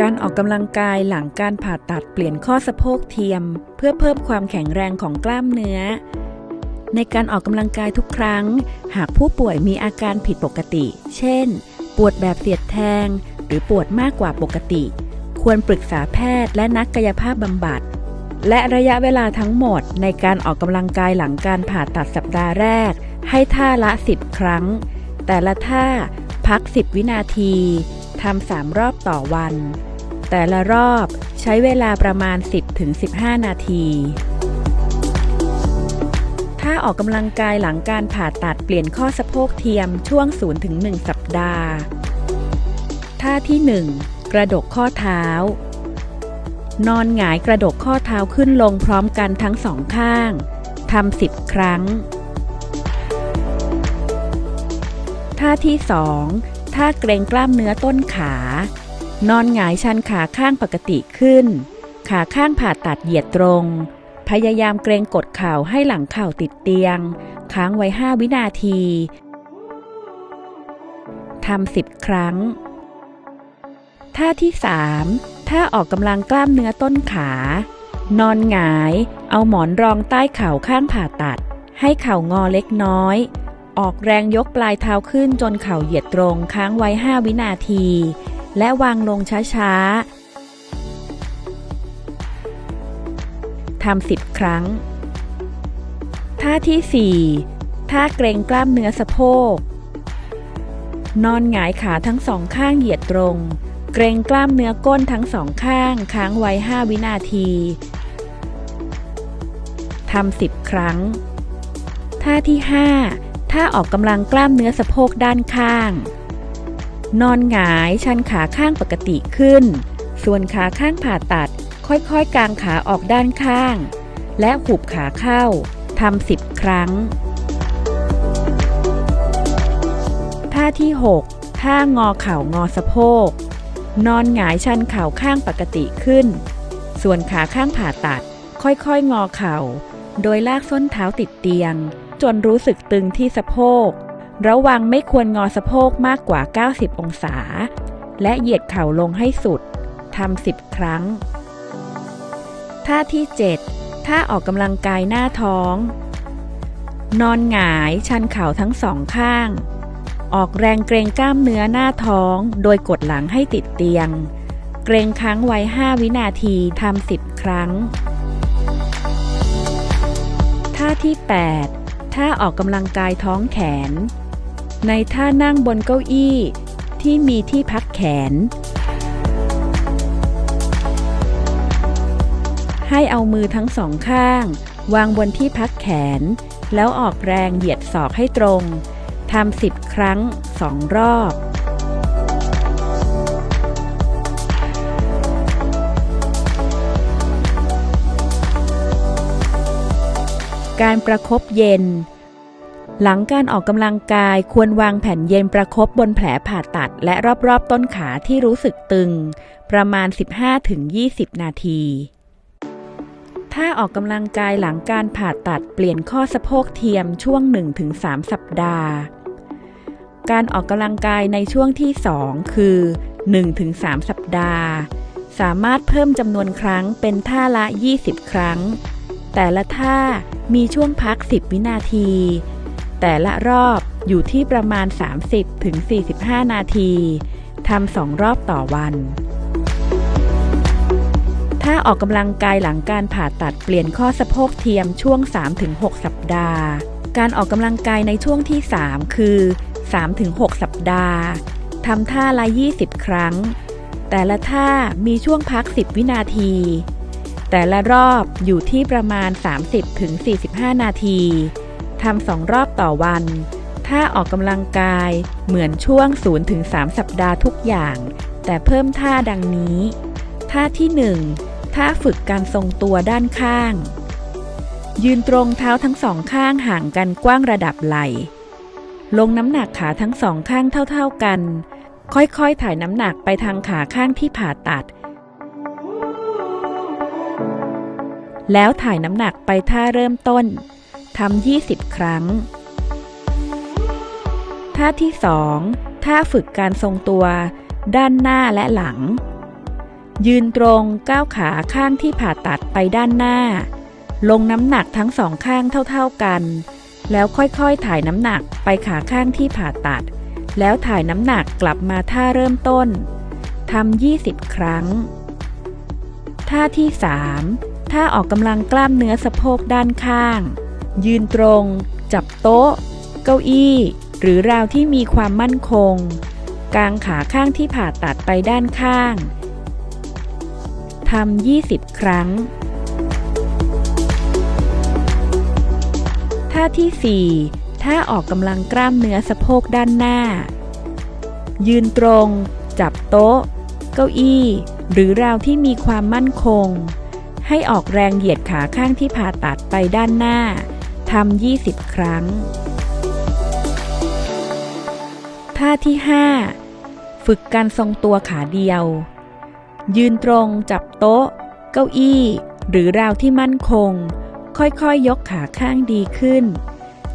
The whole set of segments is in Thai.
การออกกำลังกายหลังการผ่าตัดเปลี่ยนข้อสะโพกเทียม เพื่อเพิ่มความแข็งแรงของกล้ามเนื้อ ในการออกกำลังกายทุกครั้ง หากผู้ป่วยมีอาการผิดปกติ เช่น ปวดแบบเสียดแทง หรือปวดมากกว่าปกติ ควรปรึกษาแพทย์และนักกายภาพบำบัด และระยะเวลาทั้งหมด ในการออกกำลังกายหลังการผ่าตัดสัปดาห์แรก ให้ท่าละ 10 ครั้ง แต่ละท่าพัก 10 วินาที ทำ3รอบต่อวัน แต่ละรอบใช้เวลาประมาณ 10-15 นาที ถ้าออกกำลังกายหลังการผ่าตัดเปลี่ยนข้อสะโพกเทียมช่วง 0-1 สัปดาห์ ท่าที่ 1 กระดกข้อเท้า นอนหงายกระดกข้อเท้าขึ้นลงพร้อมกันทั้งสองข้างทำสิบครั้ง ท่าที่สอง ท่าเกรงกล้ามเนื้อต้นขา นอนหงายชันขาข้างปกติขึ้น ขาข้างผ่าตัดเหยียดตรง พยายามเกรงกดเข่าให้หลังเข่าติดเตียง ค้างไว้5วินาที ทำสิบครั้ง ท่าที่ 3 ท่าออกกำลังกล้ามเนื้อต้นขา นอนหงาย เอาหมอนรองใต้เข่าข้างผ่าตัด ให้เข่างอเล็กน้อย ออกแรงยกปลายเท้าขึ้นจนเข่าเหยียดตรงค้างไว้ 5 วินาที และวางลงช้าๆ ทำสิบครั้ง ท่าที่ 4 ท่าเกรงกล้ามเนื้อสะโพก นอนหงายขาทั้งสองข้างเหยียดตรง เกรงกล้ามเนื้อก้นทั้งสองข้างค้างไว้ 5 วินาที ทำสิบครั้ง ท่าที่ 5 ท่าออกกำลังกล้ามเนื้อสะโพกด้านข้าง นอนหงายชันขาข้างปกติขึ้น ส่วนขาข้างผ่าตัด ค่อยๆ กางขาออกด้านข้าง และหุบขาเข้าทำสิบครั้ง ท่าที่ 6 ท่างอเข่างอสะโพก นอนหงายชันเข่าข้างปกติขึ้น ส่วนขาข้างผ่าตัด ค่อยๆ งอเข่า โดยลากส้นเท้าติดเตียง จนรู้สึกตึงที่สะโพก ระวังไม่ควรงอสะโพกมากกว่า 90 องศา และเหยียดเข่าลงให้สุด ทำ 10 ครั้ง ท่าที่ 7 ท่าออกกำลังกายหน้าท้อง นอนหงายชันเข่าทั้งสองข้าง ออกแรงเกรงกล้ามเนื้อหน้าท้อง โดยกดหลังให้ติดเตียง เกรงค้างไว้ 5 วินาทีทำ 10 ครั้งท่าที่ 8 ท่าออกกำลังกายท้องแขน ในท่านั่งบนเก้าอี้ที่มีที่พักแขน ให้เอามือทั้งสองข้าง วางบนที่พักแขน แล้วออกแรงเหยียดศอกให้ตรงทำสิบครั้งสองรอบ การประครบเย็น หลังการออกกำลังกายควรวางแผ่นเย็นประครบบนแผลผ่าตัด และรอบๆต้นขาที่รู้สึกตึง ประมาณ 15-20 นาที ถ้าออกกำลังกายหลังการผ่าตัดเปลี่ยนข้อสะโพกเทียมช่วง 1-3 สัปดาห์ การออกกำลังกายในช่วงที่ 2 คือ 1-3 สัปดาห์ สามารถเพิ่มจำนวนครั้งเป็นท่าละ 20 ครั้ง แต่ละท่ามีช่วงพัก 10 วินาที แต่ละรอบอยู่ที่ประมาณ 30-45 นาที ทำสองรอบต่อวัน ถ้าออกกำลังกายหลังการผ่าตัดเปลี่ยนข้อสะโพกเทียมช่วง 3-6 สัปดาห์ การออกกำลังกายในช่วงที่ 3 คือ 3-6 สัปดาห์ ทำท่าละ 20 ครั้ง แต่ละท่ามีช่วงพัก 10 วินาที แต่ละรอบอยู่ที่ประมาณ 30-45 นาที ทำสองรอบต่อวัน ถ้าออกกำลังกายเหมือนช่วง 0-3 สัปดาห์ทุกอย่าง แต่เพิ่มท่าดังนี้ ท่าที่ 1 ท่าฝึกการทรงตัวด้านข้าง ยืนตรงเท้าทั้งสองข้างห่างกันกว้างระดับไหล่ ลงน้ำหนักขาทั้งสองข้างเท่า ๆกัน ค่อยๆ ถ่ายน้ำหนักไปทางขาข้างที่ผ่าตัด แล้วถ่ายน้ำหนักไปท่าเริ่มต้นทำ20 ครั้ง ท่าที่ 2 ท่าฝึกการทรงตัว ด้านหน้าและหลัง ยืนตรงก้าวขาข้างที่ผ่าตัดไปด้านหน้า ลงน้ำหนักทั้งสองข้างเท่า ๆกัน แล้วค่อยๆถ่ายน้ำหนักไปขาข้างที่ผ่าตัด แล้วถ่ายน้ำหนักกลับมาท่าเริ่มต้นทำ20 ครั้ง ท่าที่ 3 ท่าออกกำลังกล้ามเนื้อสะโพกด้านข้าง ยืนตรง จับโต๊ะ เก้าอี้ หรือราวที่มีความมั่นคง กางขาข้างที่ผ่าตัดไปด้านข้างทำ20 ครั้ง ท่าที่ 4 ท่าออกกำลังกล้ามเนื้อสะโพกด้านหน้า ยืนตรง จับโต๊ะ เก้าอี้ หรือราวที่มีความมั่นคง ให้ออกแรงเหยียดขาข้างที่ผ่าตัดไปด้านหน้า ทำ 20 ครั้ง ท่าที่ 5 ฝึกการทรงตัวขาเดียว ยืนตรงจับโต๊ะ เก้าอี้ หรือราวที่มั่นคง ค่อยๆยยกขาข้างดีขึ้น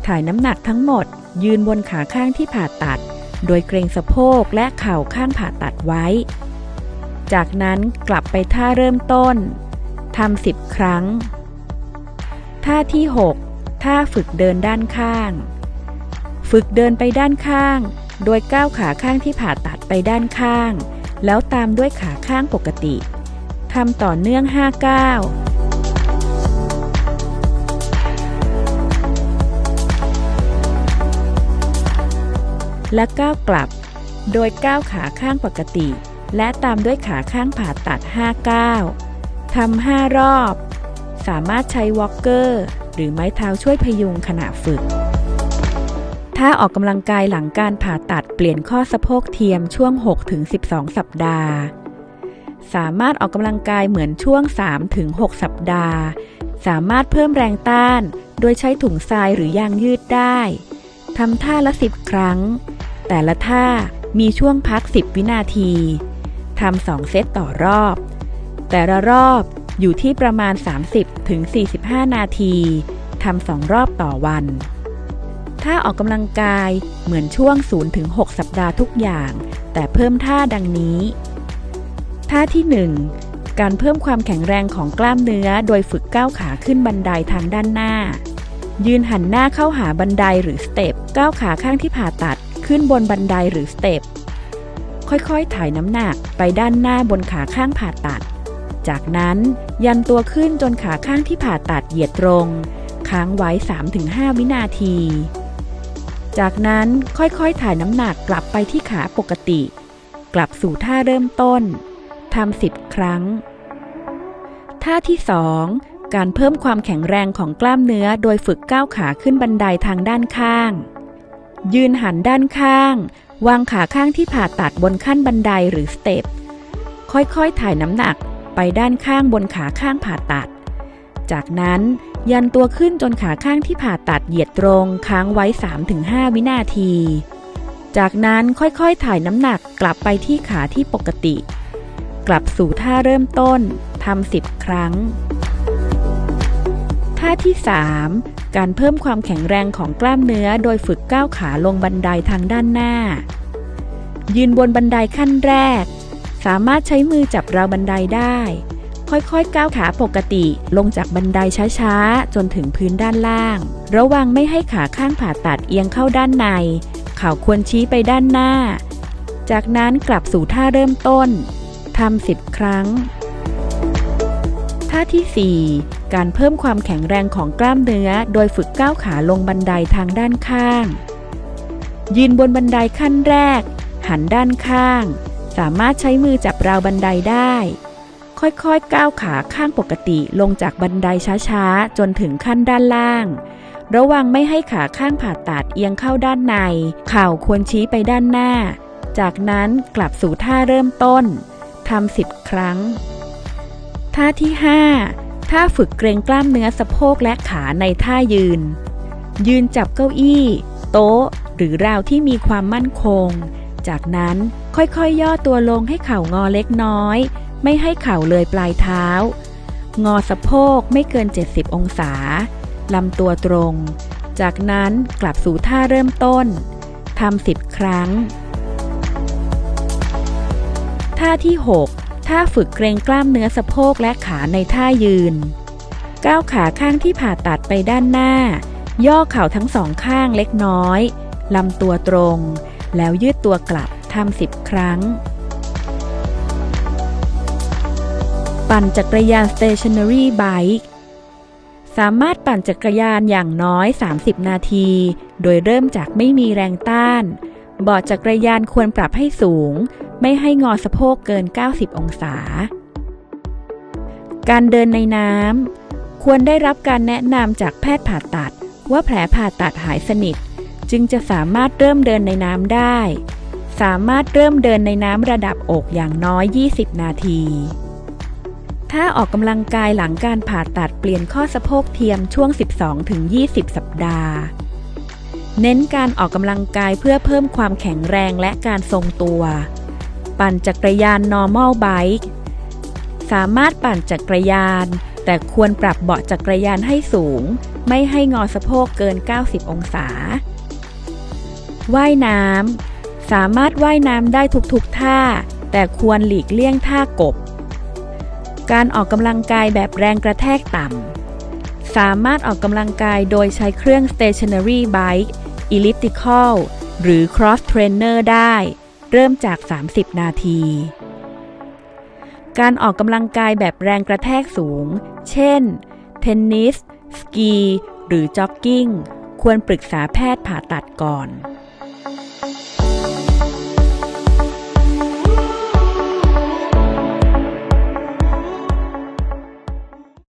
ถ่ายน้ำหนักทั้งหมด ยืนบนขาข้างที่ผ่าตัด โดยเกรงสะโพกและเข่าข้างผ่าตัดไว้ จากนั้นกลับไปท่าเริ่มต้น ทำสิบครั้ง ท่าที่ 6 ท่าฝึกเดินด้านข้าง ฝึกเดินไปด้านข้าง โดยก้าวขาข้างที่ผ่าตัดไปด้านข้าง แล้วตามด้วยขาข้างปกติ ทำต่อเนื่อง 5 ก้าวและก้าวกลับ โดยก้าวขาข้างปกติ และตามด้วยขาข้างผ่าตัด5ก้าว ทำ5รอบ สามารถใช้วอล์กเกอร์หรือไม้เท้าช่วยพยุงขณะฝึก ถ้าออกกำลังกายหลังการผ่าตัดเปลี่ยนข้อสะโพกเทียมช่วง 6-12 สัปดาห์ สามารถออกกำลังกายเหมือนช่วง 3-6 สัปดาห์ สามารถเพิ่มแรงต้าน โดยใช้ถุงทรายหรือยางยืดได้ทำท่าละ 10 ครั้ง แต่ละท่ามีช่วงพัก 10 วินาทีทำ2เซตต่อรอบ แต่ละรอบอยู่ที่ประมาณ 30-45นาทีทำสองรอบต่อวัน ถ้าออกกำลังกายเหมือนช่วง 0-6สัปดาห์ทุกอย่าง แต่เพิ่มท่าดังนี้ ท่าที่ 1 การเพิ่มความแข็งแรงของกล้ามเนื้อโดยฝึกก้าวขาขึ้นบันไดทางด้านหน้า ยืนหันหน้าเข้าหาบันไดหรือสเต็ปก้าวขาข้างที่ผ่าตัดขึ้นบนบันไดหรือสเต็ปค่อยๆ ถ่ายน้ำหนักไปด้านหน้าบนขาข้างผ่าตัด จากนั้นยันตัวขึ้นจนขาข้างที่ผ่าตัดเหยียดตรง ค้างไว้ 3-5 วินาที จากนั้นค่อยๆถ่ายน้ำหนักกลับไปที่ขาปกติ กลับสู่ท่าเริ่มต้นทำ10ครั้ง ท่าที่ 2 การเพิ่มความแข็งแรงของกล้ามเนื้อโดยฝึกก้าวขาขึ้นบันไดทางด้านข้าง ยืนหันด้านข้าง วางขาข้างที่ผ่าตัดบนขั้นบันไดหรือสเต็ปค่อยๆ ถ่ายน้ำหนัก ไปด้านข้างบนขาข้างผ่าตัด จากนั้นยันตัวขึ้นจนขาข้างที่ผ่าตัดเหยียดตรงค้างไว้ 3-5 วินาที จากนั้นค่อยๆถ่ายน้ำหนักกลับไปที่ขาที่ปกติ กลับสู่ท่าเริ่มต้นทำ10 ครั้ง ท่าที่ 3 การเพิ่มความแข็งแรงของกล้ามเนื้อโดยฝึกก้าวขาลงบันไดทางด้านหน้า ยืนบนบันไดขั้นแรก สามารถใช้มือจับราวบันไดได้ ค่อยๆ ก้าวขาปกติ ลงจากบันไดช้าๆ จนถึงพื้นด้านล่าง ระวังไม่ให้ขาข้างผ่าตัดเอียงเข้าด้านใน เข่าควรชี้ไปด้านหน้า จากนั้นกลับสู่ท่าเริ่มต้น ทำ10ครั้ง ท่าที่ 4 การเพิ่มความแข็งแรงของกล้ามเนื้อ โดยฝึกก้าวขาลงบันไดทางด้านข้าง ยืนบนบันไดขั้นแรก หันด้านข้าง สามารถใช้มือจับราวบันไดได้ ค่อยๆ ก้าวขาข้างปกติลงจากบันไดช้าๆ จนถึงขั้นด้านล่าง ระวังไม่ให้ขาข้างผ่าตัดเอียงเข้าด้านใน เข่าควรชี้ไปด้านหน้า จากนั้นกลับสู่ท่าเริ่มต้นทำสิบครั้ง ท่าที่ 5 ท่าฝึกเกรงกล้ามเนื้อสะโพกและขาในท่ายืน ยืนจับเก้าอี้ โต๊ะ หรือราวที่มีความมั่นคง จากนั้นค่อยๆย่อตัวลงให้เข่างอเล็กน้อย ไม่ให้เข่าเลยปลายเท้า งอสะโพกไม่เกิน 70 องศาลำตัวตรง จากนั้นกลับสู่ท่าเริ่มต้นทำ10ครั้ง ท่าที่6ถ้าฝึกเกรงกล้ามเนื้อสะโพกและขาในท่ายืน ก้าวขาข้างที่ผ่าตัดไปด้านหน้า ย่อเข่าทั้งสองข้างเล็กน้อยลำตัวตรง แล้วยืดตัวกลับทำสิบครั้ง ปั่นจักรยาน stationary bike สามารถปั่นจักรยานอย่างน้อย 30 นาที โดยเริ่มจากไม่มีแรงต้าน เบาะจักรยานควรปรับให้สูง ไม่ให้งอสะโพกเกิน 90 องศา การเดินในน้ำควรได้รับการแนะนำจากแพทย์ผ่าตัด ว่าแผลผ่าตัดหายสนิท จึงจะสามารถเริ่มเดินในน้ำได้ สามารถเริ่มเดินในน้ำระดับอกอย่างน้อย 20 นาที ถ้าออกกำลังกายหลังการผ่าตัดเปลี่ยนข้อสะโพกเทียมช่วง 12-20 สัปดาห์ เน้นการออกกำลังกายเพื่อเพิ่มความแข็งแรงและการทรงตัว ปั่นจักรยาน normal bike สามารถปั่นจักรยาน แต่ควรปรับเบาะจักรยานให้สูง ไม่ให้งอสะโพกเกิน 90 องศา ว่ายน้ำ สามารถว่ายน้ำได้ทุกๆท่า แต่ควรหลีกเลี่ยงท่ากบ การออกกำลังกายแบบแรงกระแทกต่ำ สามารถออกกำลังกายโดยใช้เครื่อง stationary bike elliptical หรือ cross trainer ได้ เริ่มจาก 30 นาที การออกกำลังกายแบบแรงกระแทกสูง เช่น เทนนิส สกี หรือจ็อกกิ้ง ควรปรึกษาแพทย์ผ่าตัดก่อน